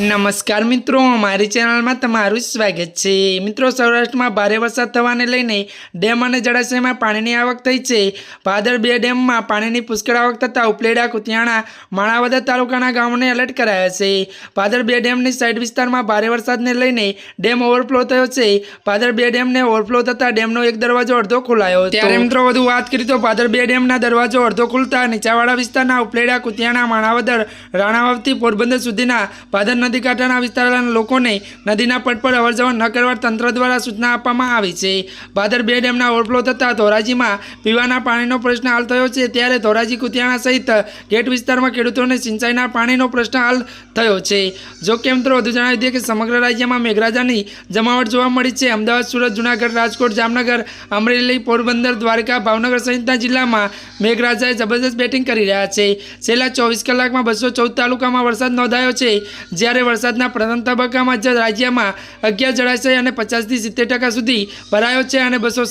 નમસ્કાર મિત્રો મારી ચેનલમાં તમારું સ્વાગત છે. મિત્રો, સૌરાષ્ટ્રમાં ભારે વરસાદ થવાને લઈને ડેમ અને જળાશયમાં પાણીની આવક થઈ છે. ભાદર બે ડેમમાં પાણીની પુષ્કળ આવક થતાં ઉપલેડા, કુતિયાણા, માણાવદર તાલુકાના ગામોને એલર્ટ કરાયા છે. ભાદર બે ડેમની સાઇડ વિસ્તારમાં ભારે વરસાદને લઈને ડેમ ઓવરફ્લો થયો છે. ભાદર બે ડેમને ઓવરફ્લો થતાં ડેમનો એક દરવાજો અડધો ખોલાયો ત્યારે મિત્રો, વધુ વાત કરી તો ભાદર બે ડેમના દરવાજો અડધો ખુલતા નીચાવાળા વિસ્તારના ઉપલેડા, કુતિયાણા, માણાવદર, રાણાવાવથી પોરબંદર સુધીના ભાદર નદી કાંઠાના વિસ્તારના લોકોને નદીના પટ પર અવરજવર ન કરવા તંત્ર દ્વારા સૂચના આપવામાં આવી છે. ભાદર બે ડેમના ઓવરફ્લો થતાં ધોરાજીમાં પીવાના પાણીનો પ્રશ્ન હાલ થયો છે. ત્યારે ધોરાજી કુતિયાણા સહિત ગેટ વિસ્તારમાં ખેડૂતોને સિંચાઈના પાણીનો પ્રશ્ન હાલ થયો છે. જો કે મિત્રો, વધુ જણાવી દઈએ કે સમગ્ર રાજ્યમાં મેઘરાજાની જમાવટ જોવા મળી છે. અમદાવાદ, સુરત, જુનાગઢ, રાજકોટ, જામનગર, અમરેલી, પોરબંદર, દ્વારકા, ભાવનગર સહિતના જિલ્લામાં મેઘરાજાએ જબરદસ્ત બેટિંગ કરી રહ્યા છે. છેલ્લા ચોવીસ કલાકમાં બસો ચૌદ તાલુકામાં વરસાદ નોંધાયો છે. જ્યારે વરસાદના પ્રથમ તબક્કામાં જ રાજ્યમાં અગિયાર જળાશય અને પચાસથી સિત્તેર ટકા સુધી ભરાયો છે અને બસો